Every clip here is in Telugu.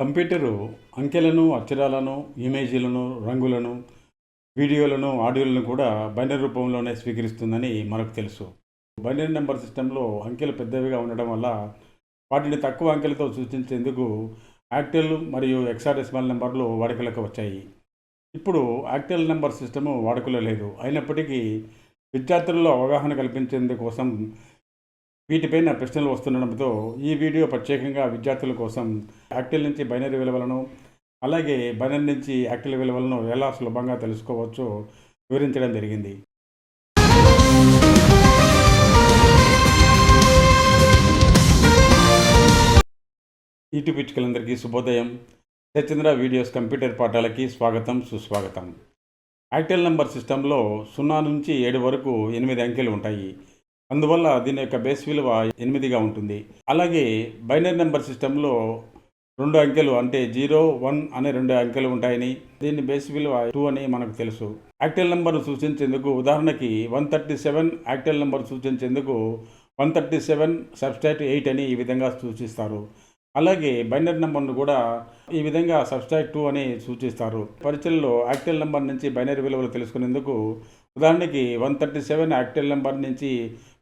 కంప్యూటరు అంకెలను అక్షరాలను ఇమేజీలను రంగులను వీడియోలను ఆడియోలను కూడా బైనరీ రూపంలోనే స్వీకరిస్తుందని మనకు తెలుసు. బైనరీ నెంబర్ సిస్టంలో అంకెలు పెద్దవిగా ఉండడం వల్ల వాటిని తక్కువ అంకెలతో సూచించేందుకు యాక్టెల్ మరియు ఎక్సాడెసిమల్ నెంబర్లు వాడుకలోకి వచ్చాయి. ఇప్పుడు యాక్టెల్ నెంబర్ సిస్టము వాడుకలో లేదు. అయినప్పటికీ విద్యార్థుల్లో అవగాహన కల్పించేందుకోసం వీటిపైన ప్రశ్నలు వస్తుండడంతో ఈ వీడియో ప్రత్యేకంగా విద్యార్థుల కోసం యాక్టిల్ నుంచి బైనరీ విలువలను అలాగే బైనరీ నుంచి యాక్టిల్ విలువలను ఎలా సులభంగా తెలుసుకోవచ్చో వివరించడం జరిగింది. యూట్యూబ్ పిచ్చుకలందరికీ శుభోదయం. సచంద్ర వీడియోస్ కంప్యూటర్ పాఠాలకి స్వాగతం సుస్వాగతం. యాక్టెల్ నెంబర్ సిస్టంలో సున్నా నుంచి ఏడు వరకు ఎనిమిది అంకెలు ఉంటాయి. అందువల్ల దీని యొక్క బేస్ విలువ ఎనిమిదిగా ఉంటుంది. అలాగే బైనరీ నెంబర్ సిస్టంలో రెండు అంకెలు అంటే జీరో వన్ అనే రెండు అంకెలు ఉంటాయని దీని బేస్ విలువ టూ అని మనకు తెలుసు. యాక్టెల్ నెంబర్ సూచించేందుకు ఉదాహరణకి one thirty seven octal number సూచించేందుకు one thirty seven subscript eight అని ఈ విధంగా సూచిస్తారు. అలాగే బైనరీ నెంబర్ను కూడా ఈ విధంగా సబ్స్టాక్ట్ టూ అని సూచిస్తారు. పరీక్షల్లో యాక్టెల్ నెంబర్ నుంచి బైనరీ విలువలు తెలుసుకునేందుకు ఉదాహరణకి one thirty seven octal number నుంచి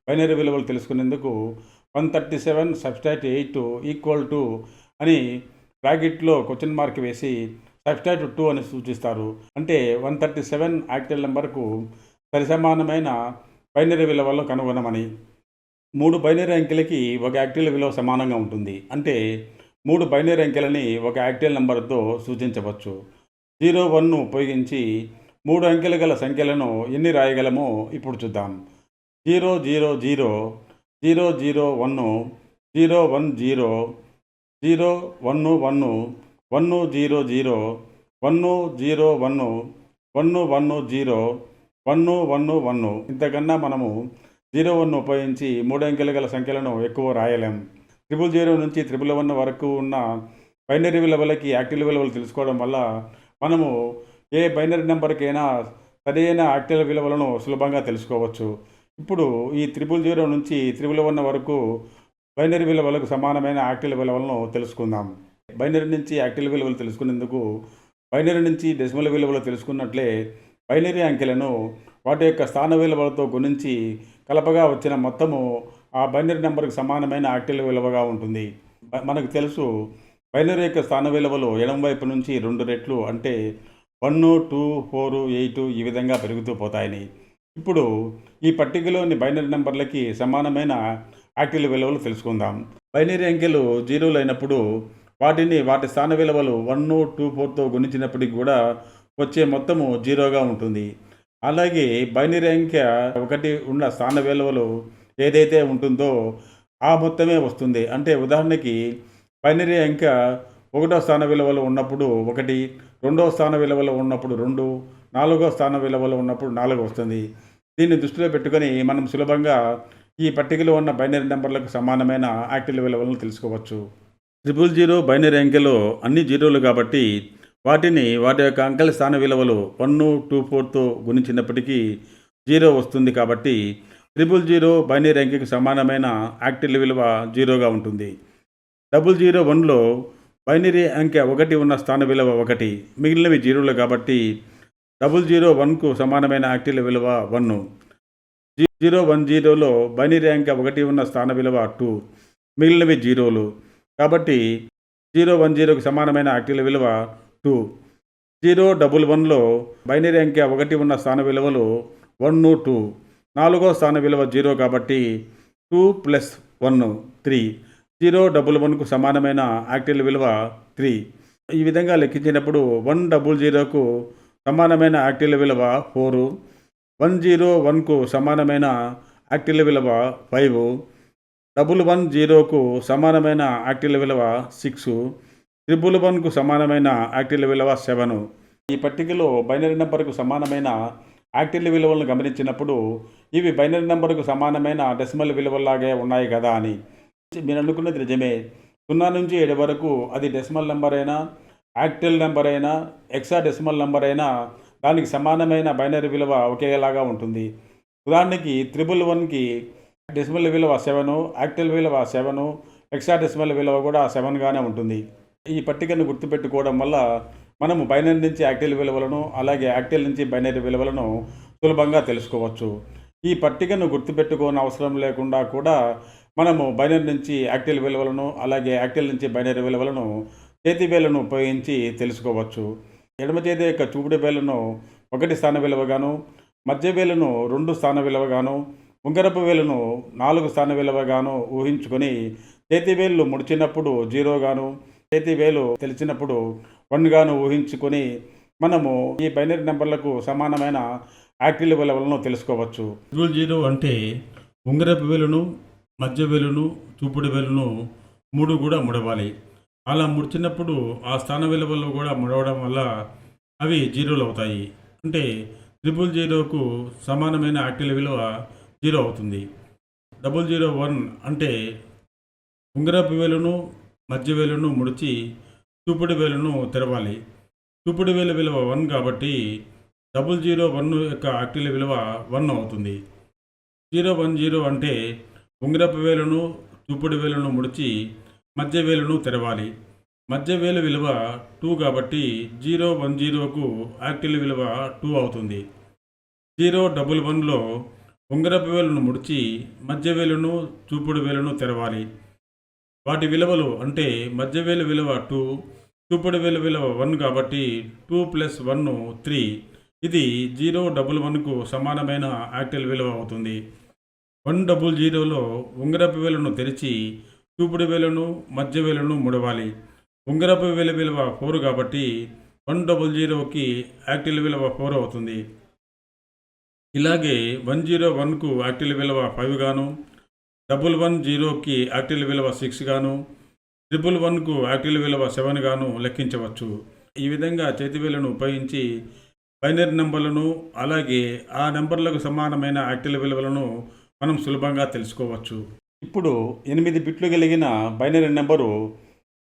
బైనరీ విలువలు తెలుసుకునేందుకు one thirty seven subscript eight equal to అని బ్రాకెట్లో క్వశ్చన్ మార్క్ వేసి సబ్స్టాట్ టూ అని సూచిస్తారు. అంటే వన్ థర్టీ సెవెన్ యాక్టెల్ నెంబర్కు సరిసమానమైన బైనరీ విలువలను కనుగొనమని. మూడు బైనరీ అంకెలకి ఒక యాక్టిల్ విలువ సమానంగా ఉంటుంది. అంటే మూడు బైనరీ అంకెలని ఒక యాక్టిల్ నెంబర్తో సూచించవచ్చు. జీరో వన్ను ఉపయోగించి మూడు అంకెలు గల సంఖ్యలను ఎన్ని రాయగలమో ఇప్పుడు చూద్దాం. Zero zero zero zero zero one zero one zero zero one one one zero zero one zero one one one zero one one one ఇంతకన్నా మనము జీరో వన్ ఉపయోగించి మూడు అంకెలు గల సంఖ్యలను ఎక్కువ రాయలేం. ట్రిపుల్ జీరో నుంచి ట్రిపుల్ వన్ వరకు ఉన్న బైనరీ విలువలకి యాక్టివ్ విలువలు తెలుసుకోవడం వల్ల మనము ఏ బైనరీ నెంబర్కైనా సరైన యాక్టివ్ విలువలను సులభంగా తెలుసుకోవచ్చు. ఇప్పుడు ఈ త్రిపుల్ జీరో నుంచి త్రిబుల్ వన్ వరకు బైనరీ విలువలకు సమానమైన యాక్టివ్ విలువలను తెలుసుకుందాం. బైనరీ నుంచి యాక్టివ్ విలువలు తెలుసుకునేందుకు బైనరీ నుంచి డెసిమల్ విలువలు తెలుసుకున్నట్లే బైనరీ అంకెలను వాటి యొక్క స్థాన విలువలతో గుణించి కలపగా వచ్చిన మొత్తము ఆ బైనరీ నెంబర్కి సమానమైన యాక్టివ్ విలువగా ఉంటుంది. మనకు తెలుసు బైనరీ యొక్క స్థాన విలువలు ఎడం వైపు నుంచి రెండు రెట్లు అంటే వన్ టూ ఫోర్ ఎయిట్ ఈ విధంగా పెరుగుతూ పోతాయని. ఇప్పుడు ఈ పట్టికలోని బైనరీ నెంబర్లకి సమానమైన యాక్టివ్ విలువలు తెలుసుకుందాం. బైనరీ అంకెలు జీరోలు అయినప్పుడు వాటిని వాటి స్థాన విలువలు వన్ టూ ఫోర్తో గుణించినప్పటికీ కూడా వచ్చే మొత్తము జీరోగా ఉంటుంది. అలాగే బైనరీ అంకె ఒకటి ఉన్న స్థాన విలువలు ఏదైతే ఉంటుందో ఆ మొత్తమే వస్తుంది. అంటే ఉదాహరణకి బైనరీ అంకె ఒకటో స్థాన విలువలు ఉన్నప్పుడు ఒకటి రెండో స్థాన విలువలు ఉన్నప్పుడు రెండు నాలుగో స్థాన విలువలు ఉన్నప్పుడు నాలుగు వస్తుంది. దీన్ని దృష్టిలో పెట్టుకొని మనం సులభంగా ఈ పట్టికలో ఉన్న బైనరీ నెంబర్లకు సమానమైన యాక్టివ్ విలువలను తెలుసుకోవచ్చు. ట్రిపుల్ జీరో బైనరీ అంకెలో అన్ని జీరోలు కాబట్టి వాటిని వాటి యొక్క అంకెల స్థాన విలువలు వన్ టూ ఫోర్తో గుణించినప్పటికీ జీరో వస్తుంది కాబట్టి ట్రిపుల్ జీరో బైనరీ అంకెకి సమానమైన యాక్టివ్ విలువ జీరోగా ఉంటుంది. డబుల్ జీరో వన్లో బైనరీ అంకె ఒకటి ఉన్న స్థాన విలువ ఒకటి. మిగిలినవి జీరోలు కాబట్టి డబుల్ జీరో వన్కు సమానమైన యాక్టివ్ విలువ వన్ జీరో వన్ జీరోలో బైనరీ ర్యాంక్ ఒకటి ఉన్న స్థాన విలువ టూ. మిగిలినవి జీరోలు. కాబట్టి జీరో వన్ జీరోకి సమానమైన యాక్టివ్ విలువ టూ. జీరో డబుల్ వన్లో బైనరీ అంకె ఒకటి ఉన్న స్థాన విలువలు వన్ టూ. నాలుగో స్థాన విలువ జీరో కాబట్టి two plus one three. Zero double వన్కు సమానమైన యాక్టివ్ విలువ త్రీ. ఈ విధంగా లెక్కించినప్పుడు వన్ డబుల్ జీరోకు సమానమైన యాక్టివ్ విలువ ఫోరు. వన్ జీరో వన్కు సమానమైన యాక్టివ్ విలువ ఫైవ్. డబుల్ వన్ జీరోకు సమానమైన యాక్టివ్ విలువ సిక్స్. ట్రిపుల్ వన్కు సమానమైన యాక్టివ్ విలువ సెవెన్. ఈ పట్టికలో బైనరీ నెంబర్కు సమానమైన యాక్టివ్ విలువలను గమనించినప్పుడు ఇవి బైనరీ నెంబర్కు సమానమైన డెసిమల్ విలువలాగే ఉన్నాయి కదా అని. మీరు అనుకున్నది నిజమే. సున్నా నుంచి ఏడు వరకు అది డెసిమల్ నెంబర్ అయినా యాక్టిల్ నెంబర్ అయినా ఎక్సాడెసిమల్ నెంబర్ అయినా దానికి సమానమైన బైనరీ విలువ ఒకేలాగా ఉంటుంది. ఉదాహరణకి త్రిబుల్ వన్కి డెసిమల్ విలువ సెవెను యాక్టివ్ విలువ సెవెను ఎక్స్ట్రా విలువ కూడా సెవెన్గానే ఉంటుంది. ఈ పట్టికను గుర్తుపెట్టుకోవడం వల్ల మనము బైనరీ నుంచి యాక్టిల్ విలువలను అలాగే యాక్టిల్ నుంచి బైనరీ విలువలను సులభంగా తెలుసుకోవచ్చు. ఈ పట్టికను గుర్తుపెట్టుకోని అవసరం లేకుండా కూడా మనము బైనరీ నుంచి యాక్టిల్ విలువలను అలాగే యాక్టిల్ నుంచి బైనరీ విలువలను చేతి వేలను ఉపయోగించి తెలుసుకోవచ్చు. ఎడమ చేతి యొక్క చూపుడు వేలను ఒకటి స్థాన విలువగాను మధ్య వేలను రెండు స్థాన విలువగాను ఉంగరపు వేలను నాలుగు స్థాన విలువగాను ఊహించుకొని చేతి వేలు ముడిచినప్పుడు జీరోగాను చేతి వేలు తెలిసినప్పుడు వన్గాను ఊహించుకొని మనము ఈ బైనరీ నెంబర్లకు సమానమైన యాక్టివ్ విలువలను తెలుసుకోవచ్చు. ట్రిపుల్ జీరో అంటే ఉంగరపు వేలును మధ్య వేలును చూపుడు వేలును మూడు కూడా ముడవాలి. అలా ముడిచినప్పుడు ఆ స్థాన విలువలు కూడా ముడవడం వల్ల అవి జీరోలు అవుతాయి. అంటే ట్రిపుల్ జీరోకు సమానమైన యాక్టిల్ విలువ జీరో అవుతుంది. డబుల్ జీరో వన్ అంటే ఉంగరపు వేలును మధ్య వేలును ముడిచి చూపుడు వేలును తెరవాలి. చూపుడు వేలు విలువ వన్ కాబట్టి డబుల్ జీరో వన్ యొక్క యాక్టివ్ విలువ వన్ అవుతుంది. జీరో వన్ జీరో అంటే ఉంగరపు వేలును చూపుడు వేలును ముడిచి మధ్యవేలును తెరవాలి. మధ్య వేలు విలువ టూ కాబట్టి జీరో వన్ జీరోకు యాక్టివ్ విలువ టూ అవుతుంది. జీరో డబుల్ వన్లో ఉంగరపు వేలును ముడిచి మధ్య వేలును చూపుడు వేలును తెరవాలి. వాటి విలువలు అంటే మధ్యవేలు విలువ టూ చూపుడు వేలు విలువ వన్ కాబట్టి టూ ప్లస్ వన్ త్రీ ఇది జీరో డబుల్ వన్కు సమానమైన యాక్టివ్ విలువ అవుతుంది. వన్ డబుల్ జీరోలో ఉంగరపు వేలును తెరిచి చూపుడు వేలును మధ్య వేలును ముడవాలి. ఉంగరపు వేలు విలువ ఫోర్ కాబట్టి వన్ డబుల్ జీరోకి యాక్టిల్ విలువ ఫోర్ అవుతుంది. ఇలాగే వన్ జీరో వన్కు యాక్టిల్ విలువ ఫైవ్ గాను డబుల్ వన్ జీరోకి యాక్టిల్ విలువ సిక్స్ గాను ట్రిపుల్ వన్కు యాక్టిల్ విలువ సెవెన్ గాను లెక్కించవచ్చు. ఈ విధంగా చేతివేలను ఉపయోగించి బైనరీ నెంబర్లను అలాగే ఆ నెంబర్లకు సమానమైన యాక్టిల్ విలువలను మనం సులభంగా తెలుసుకోవచ్చు. ఇప్పుడు ఎనిమిది బిట్లు కలిగిన binary number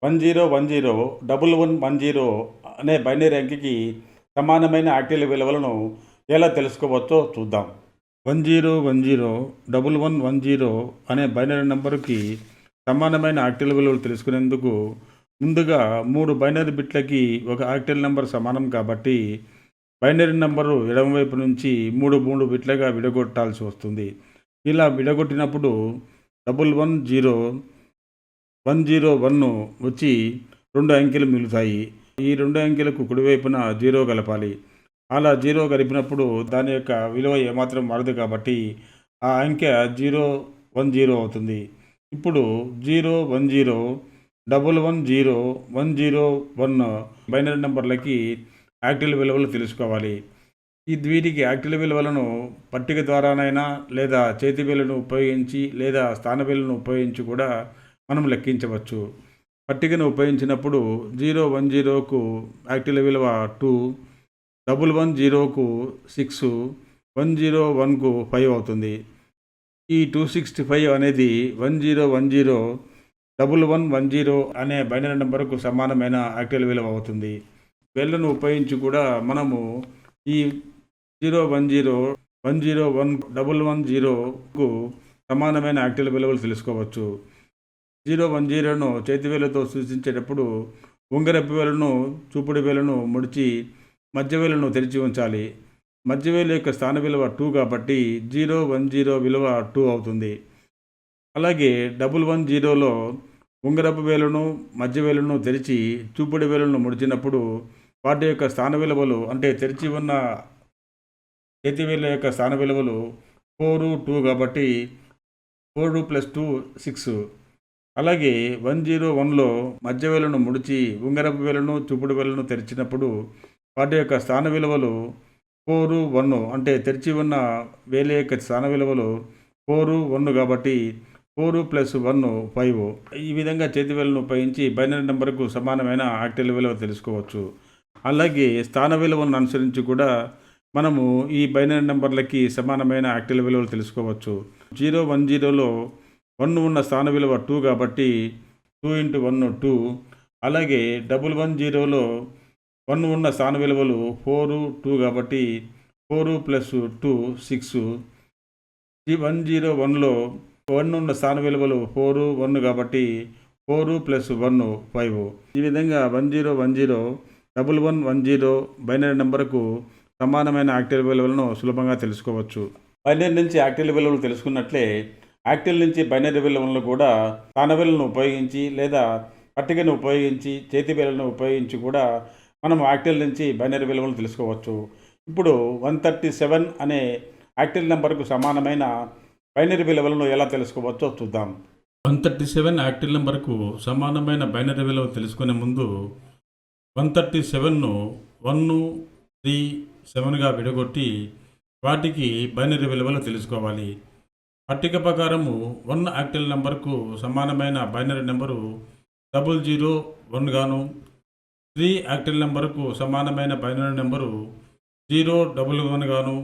one zero one zero double one one zero అనే బైనరీ అంకెకి సమానమైన యాక్టివ్ విలువలను ఎలా తెలుసుకోవచ్చో చూద్దాం. One zero one zero double one one zero అనే బైనరీ నెంబరుకి సమానమైన ఆక్టివ్ విలువలు తెలుసుకునేందుకు ముందుగా మూడు బైనరీ బిట్లకి ఒక ఆక్టిల్ నెంబర్ సమానం కాబట్టి బైనరీ నెంబరు ఎడమవైపు నుంచి మూడు మూడు బిట్లుగా విడగొట్టాల్సి వస్తుంది. ఇలా విడగొట్టినప్పుడు double one zero one zero one వచ్చి రెండు అంకెలు మిగులుతాయి. ఈ రెండు అంకెలకు కుడివైపున జీరో కలపాలి. అలా జీరో కలిపినప్పుడు దాని యొక్క విలువ ఏమాత్రం మారదు కాబట్టి ఆ అంకె జీరో వన్ జీరో అవుతుంది. ఇప్పుడు zero one zero double one zero one zero one binary నెంబర్లకి octal విలువలు తెలుసుకోవాలి. ఈ వీటికి యాక్టివ్ విలువలను పట్టిక ద్వారానైనా లేదా చేతి బిల్లును ఉపయోగించి లేదా స్థాన బిల్లును ఉపయోగించి కూడా మనం లెక్కించవచ్చు. పట్టికను ఉపయోగించినప్పుడు జీరో వన్ జీరోకు యాక్టివ్ విలువ టూ డబుల్ వన్ జీరోకు సిక్స్ వన్ జీరో వన్కు ఫైవ్ అవుతుంది. ఈ టూ సిక్స్టీ ఫైవ్ అనేది one zero one zero double one one zero అనే బైనరీ నెంబర్కు సమానమైన యాక్టివ్ విలువ అవుతుంది. వేళ్ళను ఉపయోగించి కూడా మనము ఈ zero one zero one zero one double one జీరోకు సమానమైన యాక్టివ్ విలువలు తెలుసుకోవచ్చు. జీరో వన్ జీరోను చేతి వేలతో సూచించేటప్పుడు ఉంగరపు వేలను చూపుడు వేలను ముడిచి మధ్య వేలను తెరిచి ఉంచాలి. మధ్య వేలు యొక్క స్థాన విలువ టూ కాబట్టి జీరో వన్ జీరో విలువ టూ అవుతుంది. అలాగే డబుల్ వన్ జీరోలో ఉంగరపు వేలును మధ్య వేలును తెరిచి చూపుడు వేలును ముడిచినప్పుడు వాటి యొక్క స్థాన విలువలు అంటే తెరిచి ఉన్న చేతి వేల యొక్క స్థాన విలువలు ఫోరు టూ కాబట్టి ఫోర్ ప్లస్ టూ సిక్స్. అలాగే వన్ జీరో వన్లో మధ్య వేలను ముడిచి ఉంగరపు వేలను చూపుడు వేలను తెరిచినప్పుడు వాటి యొక్క స్థాన విలువలు ఫోరు వన్ అంటే తెరిచి ఉన్న వేల యొక్క స్థాన విలువలు ఫోరు వన్ కాబట్టి ఫోరు ప్లస్ వన్ ఫైవ్. ఈ విధంగా చేతి వేలను ఉపయోగించి బైనరీ నెంబర్కు సమానమైన ఆక్టల్ విలువ తెలుసుకోవచ్చు. అలాగే స్థాన విలువను అనుసరించి కూడా మనము ఈ బైనరీ నెంబర్లకి సమానమైన యాక్టివ్ విలువలు తెలుసుకోవచ్చు. జీరో వన్ జీరోలో వన్ ఉన్న స్థాన విలువ టూ కాబట్టి టూ ఇంటూ వన్ టూ. అలాగే డబుల్ వన్ జీరోలో వన్ ఉన్న స్థాన విలువలు ఫోరు టూ కాబట్టి four plus two six. One zero వన్లో వన్ ఉన్న స్థాన విలువలు ఫోరు వన్ కాబట్టి ఫోర్ ప్లస్ వన్ ఫైవ్. ఈ విధంగా one zero one zero double one one zero binary నెంబర్కు సమానమైన యాక్టివ్ విలువలను సులభంగా తెలుసుకోవచ్చు. బైనరీ నుంచి యాక్టివ్ విలువలు తెలుసుకున్నట్లే యాక్టివ్ నుంచి బైనరీ విలువలను కూడా తానవిలను ఉపయోగించి లేదా పట్టికను ఉపయోగించి చేతి వేలను ఉపయోగించి కూడా మనం యాక్టివ్ నుంచి బైనరీ విలువలను తెలుసుకోవచ్చు. ఇప్పుడు వన్ థర్టీ సెవెన్ అనే యాక్టివ్ నెంబర్కు సమానమైన బైనరీ విలువలను ఎలా తెలుసుకోవచ్చో చూద్దాం. వన్ థర్టీ సెవెన్ యాక్టివ్ నెంబర్కు సమానమైన బైనరీ విలువ తెలుసుకునే ముందు వన్ థర్టీ సెవెన్ను వన్ త్రీ సెవెన్గా విడగొట్టి వాటికి బైనరీ విలువలు తెలుసుకోవాలి. పట్టిక ప్రకారము వన్ యాక్టివ్ నెంబర్కు సమానమైన binary number double zero one గాను త్రీ యాక్టివ్ నెంబర్కు సమానమైన binary number zero double one గాను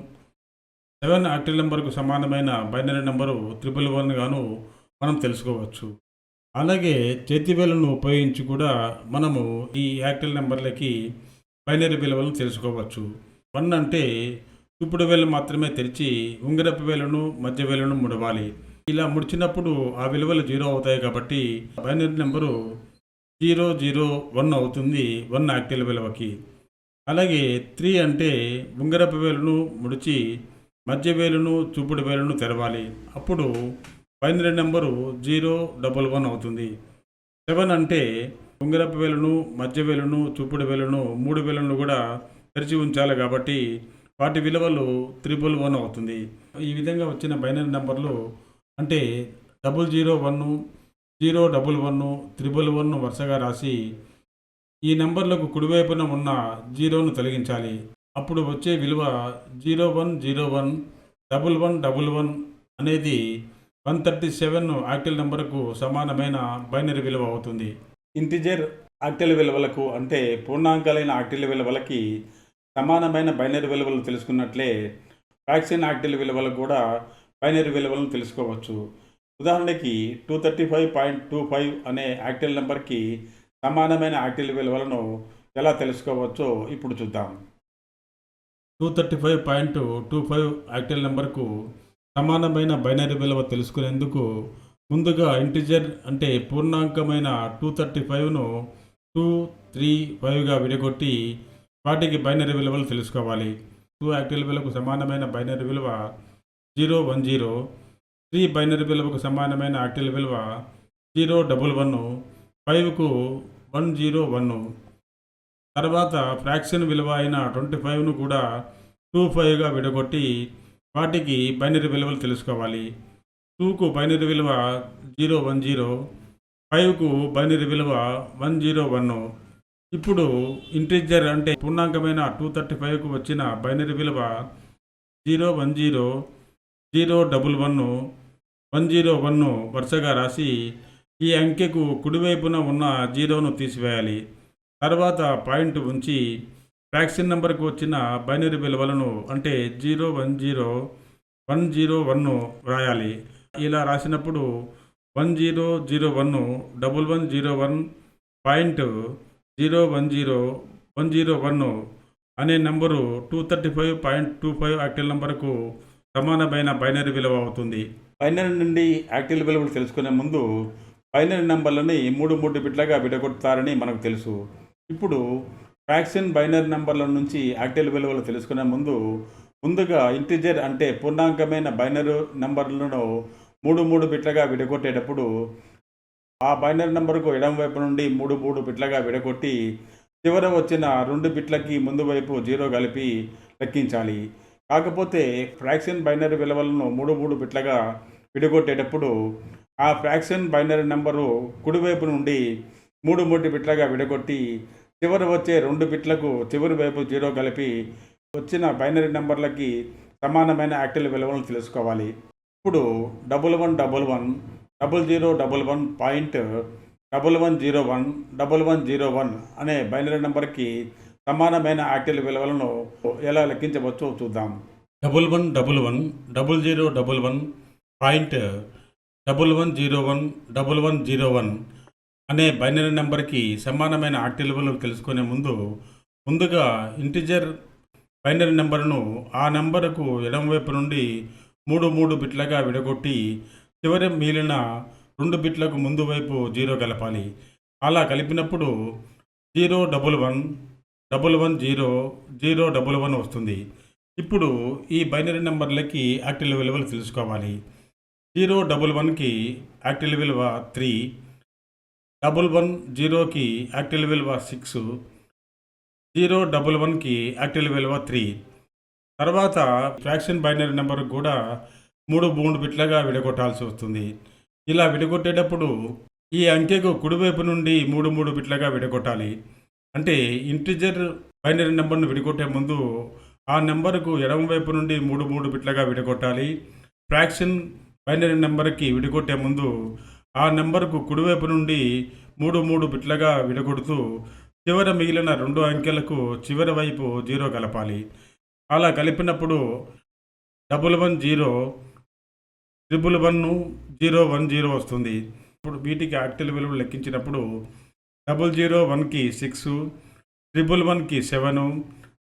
సెవెన్ యాక్టిల్ నెంబర్కు సమానమైన బైనరీ నెంబరు త్రిపుల్ వన్ గాను మనం తెలుసుకోవచ్చు. అలాగే చేతి వేలను ఉపయోగించి కూడా మనము ఈ యాక్టివ్ నెంబర్లకి బైనరీ విలువలను తెలుసుకోవచ్చు. వన్ అంటే చూపుడు వేలు మాత్రమే తెరిచి ఉంగరపు వేలను మధ్య వేలను ముడవాలి. ఇలా ముడిచినప్పుడు ఆ విలువలు జీరో అవుతాయి కాబట్టి binary number zero zero one అవుతుంది వన్ యాక్టివ్ విలువకి. అలాగే త్రీ అంటే ఉంగరపు వేలును ముడిచి మధ్య వేలును చూపుడు వేలును తెరవాలి. అప్పుడు binary number zero double one అవుతుంది. సెవెన్ అంటే ఉంగరపు వేలును మధ్య వేలును చూపుడు వేలును మూడు వేలను కూడా తెరిచి ఉంచాలి కాబట్టి వాటి విలువలు త్రిబుల్ వన్ అవుతుంది. ఈ విధంగా వచ్చిన బైనరీ నెంబర్లు అంటే double zero one zero double one triple one వరుసగా రాసి ఈ నెంబర్లకు కుడివైపున ఉన్న జీరోను తొలగించాలి. అప్పుడు వచ్చే విలువ zero one zero one double one double one అనేది వన్ థర్టీ సెవెన్ యాక్టివ్ నెంబర్కు సమానమైన బైనరీ విలువ అవుతుంది. ఇంటిజర్ యాక్టివ్ విలువలకు అంటే పూర్ణాంకాలైన ఆక్టిల్ విలువలకి సమానమైన బైనరీ విలువలు తెలుసుకున్నట్లే ఫ్రాక్షన్ ఆక్టిల్ విలువలు కూడా బైనరీ విలువలను తెలుసుకోవచ్చు. ఉదాహరణకి two thirty five point two five అనే యాక్టిల్ నెంబర్కి సమానమైన యాక్టిల్ విలువలను ఎలా తెలుసుకోవచ్చో ఇప్పుడు చూద్దాం. Two thirty five point two five octal నెంబర్కు సమానమైన బైనరీ విలువ తెలుసుకునేందుకు ముందుగా ఇంటిజర్ అంటే పూర్ణాంకమైన టూ థర్టీ ఫైవ్ను టూ త్రీ ఫైవ్గా విడగొట్టి వాటికి బైనరీ విలువలు తెలుసుకోవాలి. టూ యాక్టివ్ విలువకు సమానమైన బైనరీ విలువ zero one zero. Three binary విలువకు సమానమైన యాక్టివ్ విలువ జీరో డబుల్ వన్. ఫైవ్కు వన్ జీరో వన్. తర్వాత ఫ్రాక్షన్ విలువ అయిన ట్వంటీ ఫైవ్ను కూడా టూ ఫైవ్గా విడగొట్టి వాటికి బైనరీ విలువలు తెలుసుకోవాలి. టూకు బైనరీ విలువ జీరో వన్ జీరో. ఫైవ్కు బైనరీ విలువ వన్ జీరో వన్. ఇప్పుడు ఇంటిజర్ అంటే పూర్ణాంకమైన టూ థర్టీ ఫైవ్కు వచ్చిన బైనరీ విలువ zero one zero zero double one one zero one వరుసగా రాసి ఈ అంకెకు కుడివైపున ఉన్న జీరోను తీసివేయాలి. తర్వాత పాయింట్ ఉంచి వ్యాక్సిన్ నెంబర్కు వచ్చిన బైనరీ విలువలను అంటే zero one zero one zero one వ్రాయాలి ఇలా రాసినప్పుడు one zero zero one double one zero one point zero one zero one zero one అనే number two thirty five point two five octal నెంబర్కు సమానమైన బైనరీ విలువ అవుతుంది. బైనరీ నుండి యాక్టివ్ విలువలు తెలుసుకునే ముందు బైనరీ నెంబర్లని మూడు మూడు బిట్లుగా విడగొడతారని మనకు తెలుసు. ఇప్పుడు ఫ్రాక్షన్ బైనరీ నెంబర్ల నుంచి యాక్టివ్ విలువలు తెలుసుకునే ముందు ముందుగా ఇంటిజర్ అంటే పూర్ణాంకమైన బైనరీ నెంబర్లను మూడు మూడు బిట్లుగా విడగొట్టేటప్పుడు ఆ బైనరీ నెంబర్కు ఎడమ వైపు నుండి మూడు మూడు బిట్లగా విడగొట్టి చివర వచ్చిన రెండు బిట్లకి ముందు వైపు జీరో కలిపి లెక్కించాలి. కాకపోతే ఫ్రాక్షన్ బైనరీ విలువలను మూడు మూడు బిట్లగా విడగొట్టేటప్పుడు ఆ ఫ్రాక్షన్ బైనరీ నెంబరు కుడివైపు నుండి మూడు మూడు బిట్లగా విడగొట్టి చివరి వచ్చే రెండు బిట్లకు చివరి వైపు జీరో కలిపి వచ్చిన బైనరీ నెంబర్లకి సమానమైన యాక్టివ్ విలువలను తెలుసుకోవాలి. ఇప్పుడు double one double one double zero double one point double one zero one double one zero one అనే బైనరీ నెంబర్కి సమానమైన యాక్టిల్ విలువలను ఎలా లెక్కించవచ్చో చూద్దాం. Double one double one double zero double one point double one zero one double one zero one అనే బైనరీ నెంబర్కి సమానమైన యాక్టివ్ విలువలు తెలుసుకునే ముందు ముందుగా ఇంటిజర్ బైనరీ నెంబర్ను ఆ నెంబరుకు ఎడమవైపు నుండి మూడు మూడు బిట్లుగా విడగొట్టి చివరి మిగిలిన రెండు బిట్లకు ముందు వైపు జీరో కలపాలి. అలా కలిపినప్పుడు zero double one double one zero zero double one వస్తుంది. ఇప్పుడు ఈ బైనరీ నెంబర్లకి యాక్టివ్ విలువలు తెలుసుకోవాలి. జీరో డబుల్ వన్కి యాక్టివ్ విలువ త్రీ డబుల్ వన్ జీరోకి యాక్టివ్ విలువ సిక్స్ జీరో డబుల్ వన్కి యాక్టివ్ విలువ త్రీ. తర్వాత ఫ్రాక్షన్ బైనరీ నెంబర్ కూడా మూడు మూడు బిట్లుగా విడగొట్టాల్సి వస్తుంది. ఇలా విడగొట్టేటప్పుడు ఈ అంకెకు కుడివైపు నుండి మూడు మూడు బిట్లుగా విడగొట్టాలి. అంటే ఇంటిజర్ బైనరీ నెంబర్ను విడగొట్టే ముందు ఆ నెంబర్కు ఎడమవైపు నుండి మూడు మూడు బిట్లుగా విడగొట్టాలి. ఫ్రాక్షన్ బైనరీ నెంబర్కి విడగొట్టే ముందు ఆ నెంబర్కు కుడివైపు నుండి మూడు మూడు బిట్లుగా విడగొడుతూ చివర మిగిలిన రెండు అంకెలకు చివరి వైపు జీరో కలపాలి. అలా కలిపినప్పుడు double one zero triple one zero one zero వస్తుంది. ఇప్పుడు వీటికి యాక్టివ్ విలువలు లెక్కించినప్పుడు డబుల్ జీరో వన్కి సిక్స్ ట్రిపుల్ వన్కి సెవెన్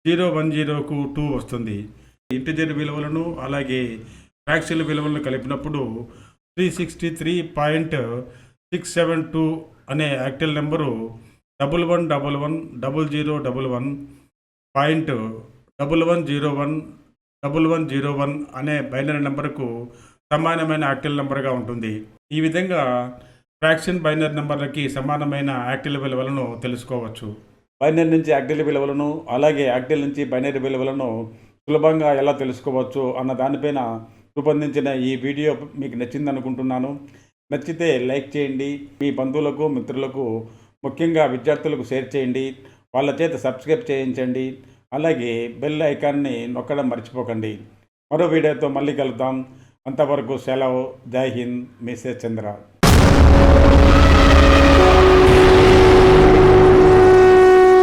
జీరో వన్ జీరోకు టూ వస్తుంది. ఇంటిజర్ విలువలను అలాగే ఫ్రాక్షన్ విలువలను కలిపినప్పుడు three sixty three point six seven two అనే active number double one double one double zero double one point double one zero one double one zero one అనే బైనరీ నెంబర్కు సమానమైన యాక్టిల్ నెంబర్గా ఉంటుంది. ఈ విధంగా ఫ్రాక్షన్ బైనర్ నెంబర్లకి సమానమైన యాక్టిల్ విలువలను తెలుసుకోవచ్చు. బైనర్ నుంచి యాక్టిల్ విలువలను అలాగే యాక్టిల్ నుంచి బైనరీ విలువలను సులభంగా ఎలా తెలుసుకోవచ్చు అన్న దానిపైన రూపొందించిన ఈ వీడియో మీకు నచ్చింది అనుకుంటున్నాను నచ్చితే లైక్ చేయండి. మీ బంధువులకు మిత్రులకు ముఖ్యంగా విద్యార్థులకు షేర్ చేయండి. వాళ్ళ చేత సబ్స్క్రైబ్ చేయించండి. అలాగే బెల్ ఐకాన్ని నొక్కడం మర్చిపోకండి. మరో వీడియోతో మళ్ళీ కలుద్దాం. అంతవరకు సెలవు. జై హింద్. మిసెస్ చంద్ర